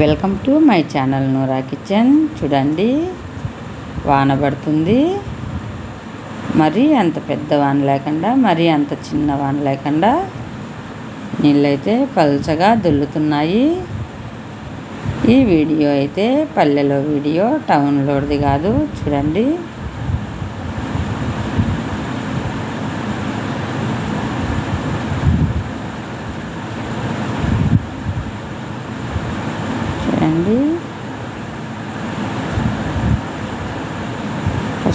Welcome to my channel Noora kitchen. చూడండి వాన పడుతుంది. మరీ అంత పెద్ద వాన లేకుండా మరీ అంత చిన్న వాన లేకుండా నీళ్ళైతే పలుచగా దుల్లుతున్నాయి. ఈ వీడియో అయితే పల్లెలో వీడియో టౌన్లోది కాదు. చూడండి చూడండి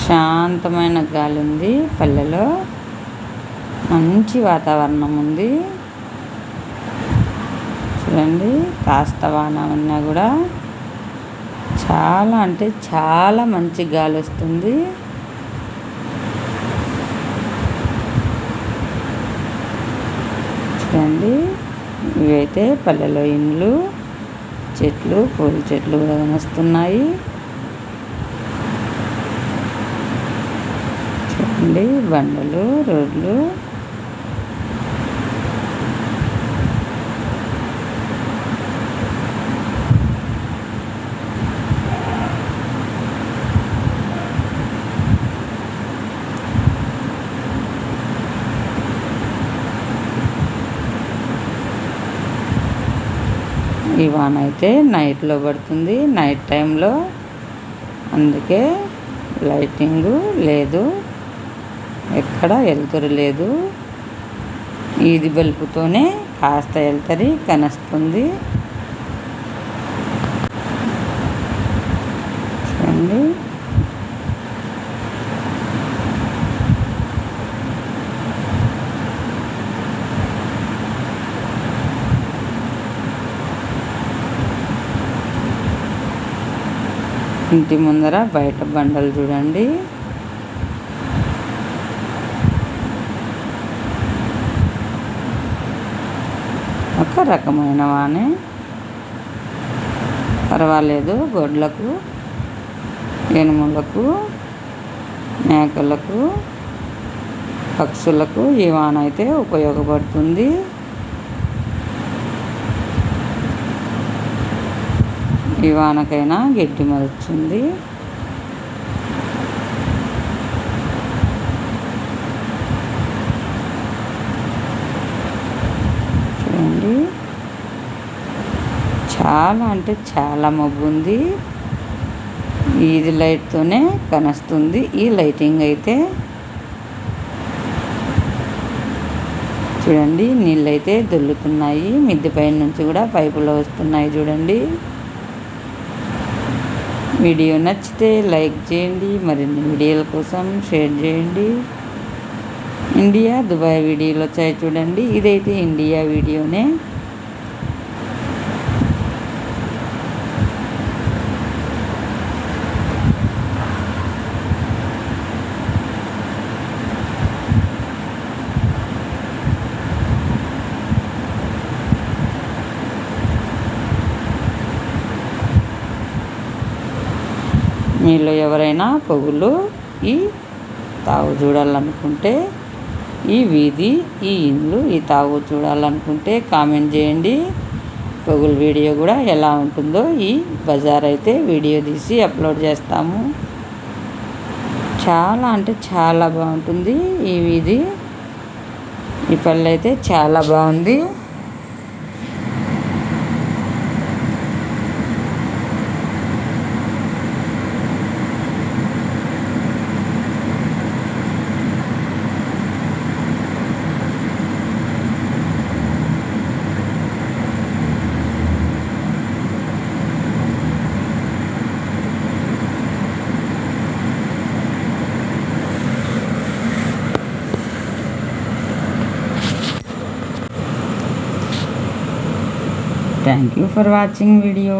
ప్రశాంతమైన గాలి ఉంది పల్లెలో. మంచి వాతావరణం ఉంది చూడండి కాస్త వాన ఉన్నా కూడా చాలా అంటే చాలా మంచి గాలి వస్తుంది చూడండి ఇవైతే పల్లెలో ఇండ్లు చెట్లు పూల చెట్లు కూడా వస్తున్నాయి అండి బండలు రోడ్లు. ఈ వాన అయితే నైట్లో పడుతుంది నైట్ టైంలో. అందుకే లైటింగు లేదు. ఎక్కడ వెళ్తురు లేదు ఈది బల్బుతోనే కాస్త వెళ్తరి కనస్తుంది. చూడండి. ఇంటి ముందర బయట బండలు చూడండి. ఒక రకమైన వానే. పర్వాలేదు గొడ్లకు ఎనుములకు మేకలకు పక్షులకు ఈ వాన అయితే ఉపయోగపడుతుంది. ఈ వానకైనా గడ్డి మలుచుంది చూడండి చాలా అంటే చాలా మబ్బు ఉంది ఇది లైట్తోనే కనస్తుంది. ఈ లైటింగ్ అయితే చూడండి నీళ్ళు అయితే దొల్లుతున్నాయి. మిద్దె పైన నుంచి కూడా పైపులో వస్తున్నాయి చూడండి. వీడియో నచ్చితే లైక్ చేయండి మరిన్ని వీడియోల కోసం షేర్ చేయండి. ఇండియా దుబాయ్ వీడియోలు వచ్చాయి చూడండి. ఇదైతే ఇండియా వీడియోనే. మీలో ఎవరైనా పొగులు ఈ తావు చూడాలనుకుంటే ఈ వీధి ఈ ఇండ్లు ఈ తావు చూడాలనుకుంటే కామెంట్ చేయండి. పొగులు వీడియో కూడా ఎలా ఉంటుందో ఈ బజార్ అయితే వీడియో తీసి అప్లోడ్ చేస్తాము. చాలా అంటే చాలా బాగుంటుంది ఈ వీధి. ఈ పల్లె అయితే చాలా బాగుంది. Thank you for watching video